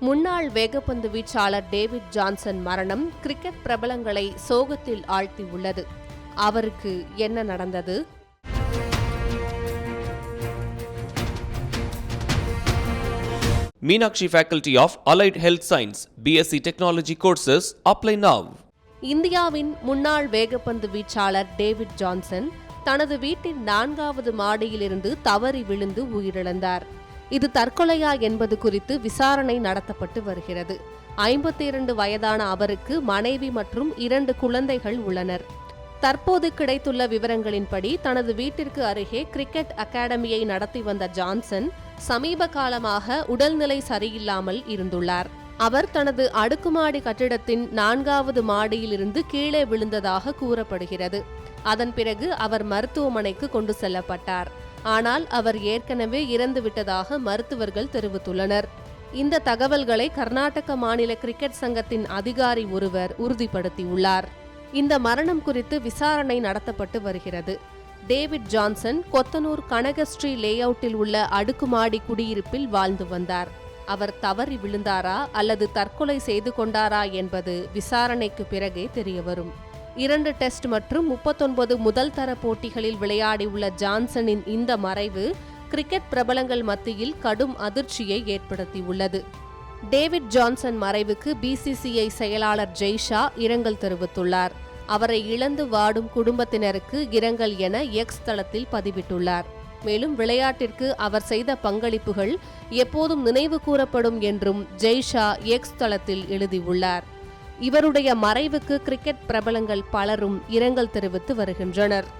முன்னாள் வேகப்பந்து வீச்சாளர் டேவிட் ஜான்சன் மரணம் கிரிக்கெட் பிரபலங்களை சோகத்தில் ஆழ்த்தியுள்ளது. அவருக்கு என்ன நடந்தது? Meenakshi Faculty of Allied Health Science, BSc Technology courses apply now. இந்தியாவின் முன்னாள் வேகப்பந்து வீச்சாளர் டேவிட் ஜான்சன் தனது வீட்டின் நான்காவது மாடியிலிருந்து தவறி விழுந்து உயிரிழந்தார். இது தற்கொலையா என்பது குறித்து விசாரணை நடத்தப்பட்டு வருகிறது. ஐம்பத்தி இரண்டு வயதான அவருக்கு மனைவி மற்றும் இரண்டு குழந்தைகள் உள்ளனர். தற்போது கிடைத்துள்ள விவரங்களின்படி தனது வீட்டிற்கு அருகே கிரிக்கெட் அகாடமியை நடத்தி வந்த ஜான்சன் சமீப காலமாக உடல்நிலை சரியில்லாமல் இருந்துள்ளார். அவர் தனது அடுக்குமாடி கட்டிடத்தின் நான்காவது மாடியிலிருந்து கீழே விழுந்ததாக கூறப்படுகிறது. அதன் பிறகு அவர் மருத்துவமனைக்கு கொண்டு செல்லப்பட்டார். ஆனால் அவர் ஏற்கனவே இறந்துவிட்டதாக மருத்துவர்கள் தெரிவித்துள்ளனர். இந்த தகவல்களை கர்நாடக மாநில கிரிக்கெட் சங்கத்தின் அதிகாரி ஒருவர் உறுதிப்படுத்தியுள்ளார். இந்த மரணம் குறித்து விசாரணை நடத்தப்பட்டு வருகிறது. டேவிட் ஜான்சன் கொத்தனூர் கனகஸ்ரீ லேஅவுட்டில் உள்ள அடுக்குமாடி குடியிருப்பில் வாழ்ந்து வந்தார். அவர் தவறி விழுந்தாரா அல்லது தற்கொலை செய்து கொண்டாரா என்பது விசாரணைக்கு பிறகே தெரியவரும். இரண்டு டெஸ்ட் மற்றும் முப்பத்தொன்பது முதல் தர போட்டிகளில் விளையாடியுள்ள ஜான்சனின் இந்த மறைவு கிரிக்கெட் பிரபலங்கள் மத்தியில் கடும் அதிர்ச்சியை ஏற்படுத்தியுள்ளது. டேவிட் ஜான்சன் மறைவுக்கு பிசிசிஐ செயலாளர் ஜெய்ஷா இரங்கல் தெரிவித்துள்ளார். அவரை இழந்து வாடும் குடும்பத்தினருக்கு இரங்கல் என எக்ஸ் தளத்தில் பதிவிட்டுள்ளார். மேலும் விளையாட்டிற்கு அவர் செய்த பங்களிப்புகள் எப்போதும் நினைவு கூறப்படும் என்றும் ஜெய்ஷா எக்ஸ் தளத்தில் எழுதியுள்ளார். இவருடைய மறைவுக்கு கிரிக்கெட் பிரபலங்கள் பலரும் இரங்கல் தெரிவித்து வருகின்றனர்.